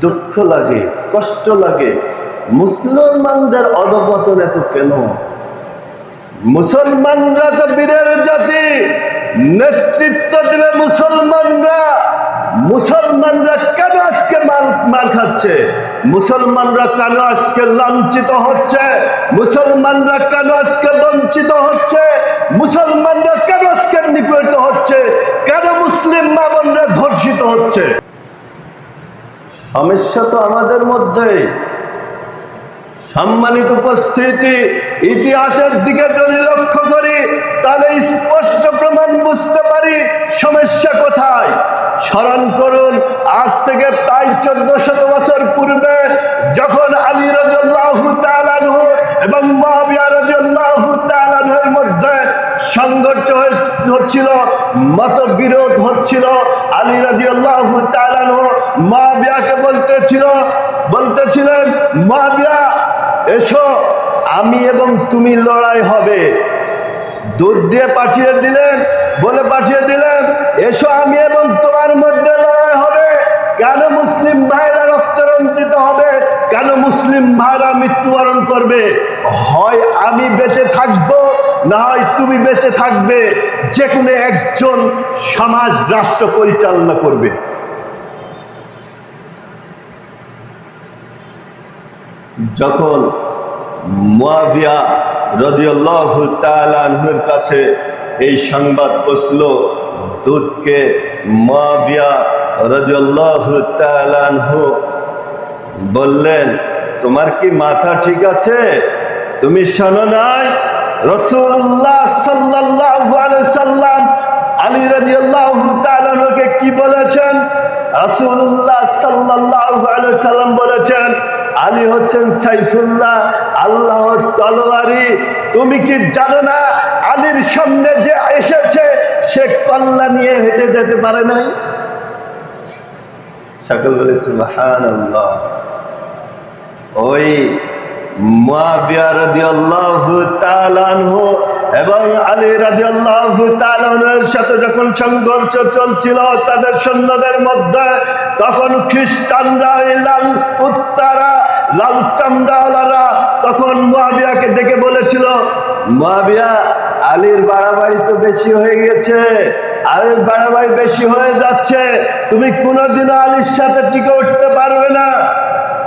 দুঃখ লাগে, কষ্ট লাগে। মুসলমানদের অধপতন এত কেন? মুসলমানরা তো বীরের জাতি, নেতৃত্ব দেবে মুসলমানরা। মুসলমানরা কেন আজকে মার মার খাচ্ছে? মুসলমানরা কেন আজকে লাঞ্ছিত হচ্ছে? মুসলমানরা কেন আজকে বঞ্চিত হচ্ছে? মুসলমানরা কেন আজকে নিপীড়িত হচ্ছে? কেন মুসলিম মামনরা ধর্ষিত হচ্ছে? সমস্যা তো আমাদের মধ্যেই সম্মানিত উপস্থিতি, ইতিহাসের দিকে যদি লক্ষ্য করি, তাহলে স্পষ্ট প্রমাণ বুঝতে পারি সমস্যা কোথায়। স্মরণ করুন, আজ থেকে প্রায় চোদ্দ শত বছর পূর্বে যখন আলী রাজু তালানহু এবং মহাবিয়া রাজু তালানহের মধ্যে সংঘর্ষ হচ্ছিল মতবিরোধ হচ্ছিল। আলী রাজি আল্লাহ তালানহু মহাবিয়াকে বলতেছিল, বলতেছিলেন মা বিয়া এসো, আমি এবং তুমি লড়াই হবে। দূর দিয়ে পাঠিয়ে দিলেন, বলে পাঠিয়ে দিলেন, এসো, আমি এবং তোমার মধ্যে লড়াই হবে। কেন মুসলিম ভাইরা রক্তরঞ্জিত হবে? কেন মুসলিম ভাইরা মৃত্যুবরণ করবে? হয় আমি বেঁচে থাকব না হয় তুমি বেঁচে থাকবে। যে কোনো একজন সমাজ রাষ্ট্র পরিচালনা করবে। যখন মুয়াবিয়া রদিয়াল্লাহু তাআলার কাছে এই সংবাদ পৌঁছল দূতকে মুয়াবিয়া রদিয়াল্লাহু বললেন, তোমার কি মাথা ঠিক আছে? তুমি শোনো নাই? রসুল্লাহ আলাইহি সাল্লাম আলী রাদিয়াল্লাহু তাআলাকে কি বলেছেন? রাসূলুল্লাহ সাল্লাল্লাহু আলাইহি সাল্লাম বলেছেন, আলী হচ্ছেন সাইফুল্লাহ, আল্লাহর তলোয়ারি। তুমি কি জানো না, আলীর সামনে যে এসেছে, সে কল্লা নিয়ে হেঁটে যেতে পারে নাই? সকল বলে সুবহানাল্লাহ। ওই এবং সাথে যখন সংঘর্ষ তাদের মধ্যে, তখন খ্রিস্টানরা লাল তখন মুয়াবিয়াকে ডেকে বলেছিল, মুয়াবিয়া, আলীর বাড়াবাড়ি তো বেশি হয়ে গেছে, আলীর বাড়াবাড়ি বেশি হয়ে যাচ্ছে, তুমি কোনোদিনও আলীর সাথে টিকে উঠতে পারবে না।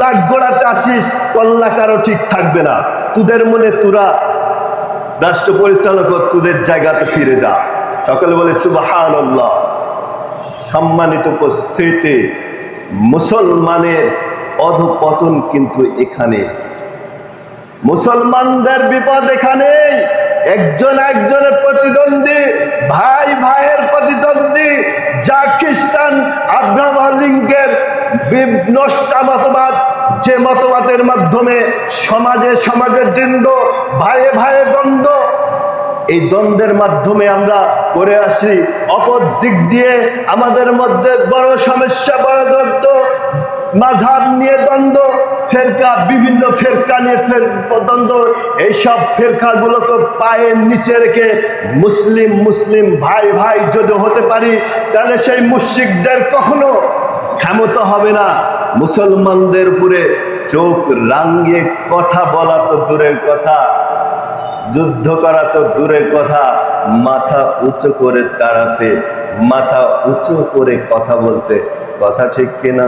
লাগ গোড়াতে আসিস কল্লা কারও ঠিক থাকবে না। তোদের মনে তোরা রাষ্ট্র পরিচালক তোদের জায়গাতে ফিরে যা। সকলে বলে সুবাহান সম্মানিত উপস্থিতি, মুসলমানের অধপতন কিন্তু এখানে। মুসলমানদের বিপদ এখানে। একজন একজনের প্রতিদ্বন্দ্বী, ভাই ভাইয়ের প্রতিদ্বন্দ্বী, যা খ্রিস্টান আব্রাহাম নষ্টা মতবাদ যে মতবাদের মাধ্যমে সমাজে সমাজের দ্বন্দ্ব ভাইয়ে ভাইয়ে দ্বন্দ্ব, এই দ্বন্দ্বের মাধ্যমে আমরা করে আসি। অপর দিক দিয়ে আমাদের মধ্যে বড় সমস্যা, বড় দ্বন্দ্ব মাঝাব নিয়ে দ্বন্দ্ব, ফেরকা, বিভিন্ন ফেরকা নিয়ে ফের দ্বন্দ্ব, এইসব ফেরকাগুলোকে পায়ের নিচে রেখে মুসলিম মুসলিম ভাই ভাই যদি হতে পারি, তাহলে সেই মুশ্রিকদের কখনো ক্ষমতা হবে না। মুসলমানদের উপরে চোখ রাঙ্গিয়ে কথা বলা তো দূরের কথা, যুদ্ধ করা তো দূরের কথা, মাথা উঁচু করে তাড়াতে মাথা উঁচু করে কথা বলতে, কথা ঠিক কিনা?